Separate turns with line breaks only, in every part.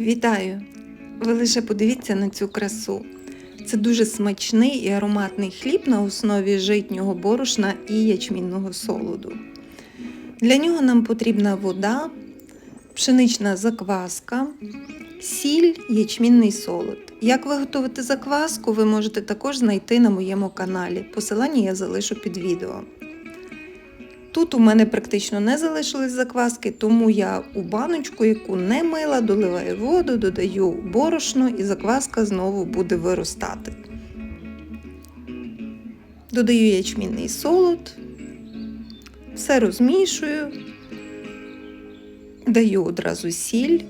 Вітаю! Ви лише подивіться на цю красу. Це дуже смачний і ароматний хліб на основі житнього борошна і ячмінного солоду. Для нього нам потрібна вода, пшенична закваска, сіль, ячмінний солод. Як виготовити закваску, ви можете також знайти на моєму каналі. Посилання я залишу під відео. Тут у мене практично не залишились закваски, тому я у баночку, яку не мила, доливаю воду, додаю борошно і закваска знову буде виростати. Додаю ячмінний солод, все розмішую, даю одразу сіль.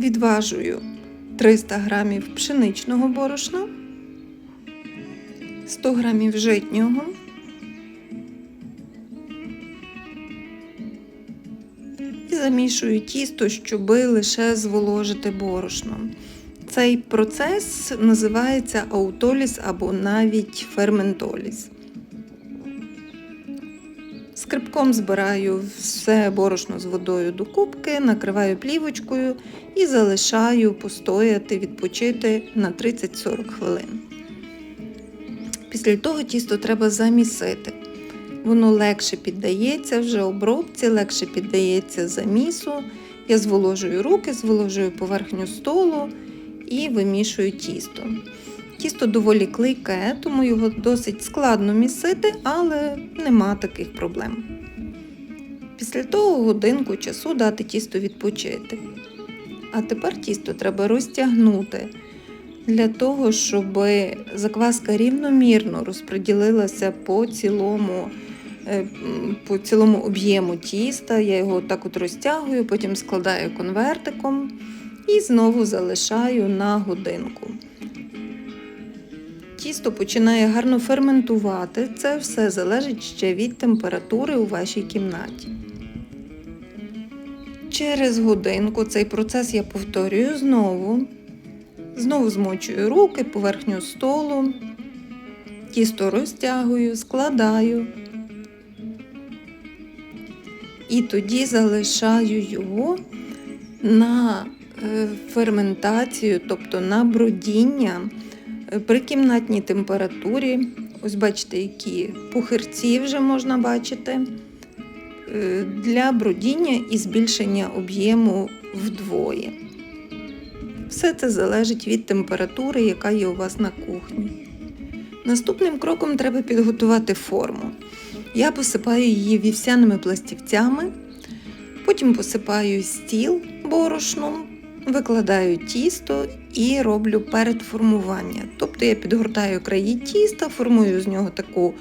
Відважую 300 грамів пшеничного борошна. 100 грамів житнього. І замішую тісто, щоби лише зволожити борошно. Цей процес називається аутоліз або навіть ферментоліз. Скрипком збираю все борошно з водою до кубки, накриваю плівочкою і залишаю постояти, відпочити на 30-40 хвилин. Після того тісто треба замісити. Воно легше піддається вже обробці, легше піддається замісу. Я зволожую руки, зволожую поверхню столу і вимішую тісто. Тісто доволі клейке, тому його досить складно місити, але нема таких проблем. Після того годинку часу дати тісто відпочити. А тепер тісто треба розтягнути для того, щоб закваска рівномірно розподілилася по цілому, е, по цілому об'єму тіста. Я його так от розтягую, потім складаю конвертиком і знову залишаю на годинку. Тісто починає гарно ферментувати. Це все залежить ще від температури у вашій кімнаті. Через годинку цей процес я повторюю знову. Знову змочую руки, поверхню столу, тісто розтягую, складаю. І тоді залишаю його на е, ферментацію, тобто на бродіння е, при кімнатній температурі. Ось бачите, які пухирці вже можна бачити. е, Для бродіння і збільшення об'єму вдвоє. Все це залежить від температури, яка є у вас на кухні. Наступним кроком треба підготувати форму. Я посипаю її вівсяними пластівцями, потім посипаю стіл борошном, викладаю тісто і роблю передформування. Тобто я підгортаю краї тіста, формую з нього таку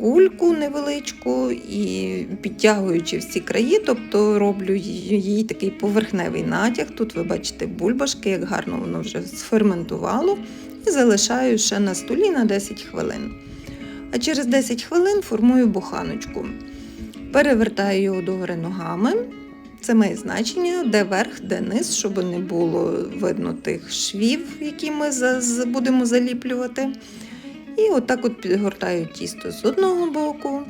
кульку невеличку і підтягуючи всі краї, тобто роблю їй такий поверхневий натяг. Тут ви бачите бульбашки, як гарно воно вже сферментувало, і залишаю ще на столі на 10 хвилин. А через 10 хвилин формую буханочку. Перевертаю його догори ногами. Це має значення, де верх, де низ, щоб не було видно тих швів, які ми будемо заліплювати. І отак от підгортаю тісто з одного боку,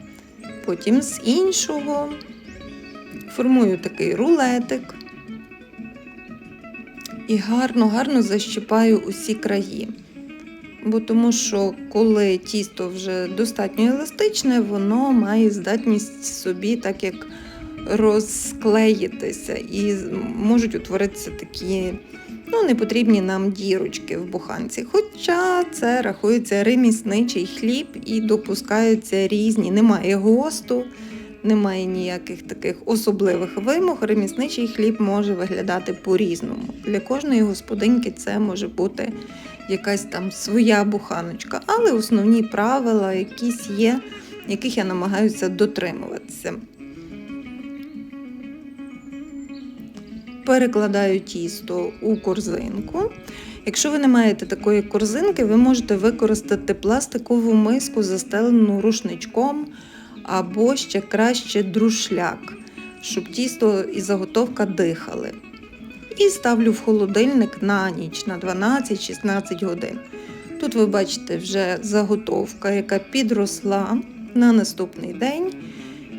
потім з іншого. Формую такий рулетик і гарно-гарно защипаю усі краї. Бо тому що коли тісто вже достатньо еластичне, воно має здатність собі так як розклеїтися і можуть утворитися такі ну, непотрібні нам дірочки в буханці. Хоча це рахується ремісничий хліб і допускаються різні, немає госту, немає ніяких таких особливих вимог. Ремісничий хліб може виглядати по-різному. Для кожної господинки це може бути якась там своя буханочка, але основні правила якісь є, яких я намагаюся дотримуватися. Перекладаю тісто у корзинку. Якщо ви не маєте такої корзинки, ви можете використати пластикову миску, застелену рушничком або ще краще друшляк, щоб тісто і заготовка дихали. І ставлю в холодильник на ніч на 12-16 годин. Тут ви бачите вже заготовка, яка підросла на наступний день.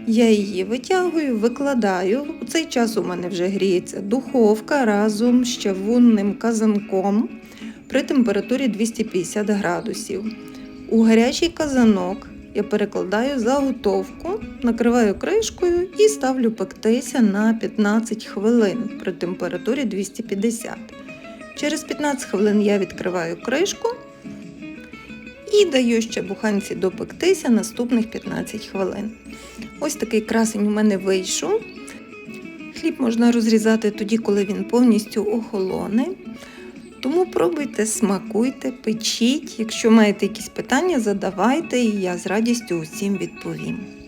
Я її витягую, викладаю. У цей час у мене вже гріється духовка разом з чавунним казанком при температурі 250 градусів. У гарячий казанок я перекладаю заготовку, накриваю кришкою і ставлю пектися на 15 хвилин при температурі 250. Через 15 хвилин я відкриваю кришку і даю ще буханці допектися наступних 15 хвилин. Ось такий красень у мене вийшов. Хліб можна розрізати тоді, коли він повністю охолоне. Тому пробуйте, смакуйте, печіть. Якщо маєте якісь питання, задавайте, і я з радістю усім відповім.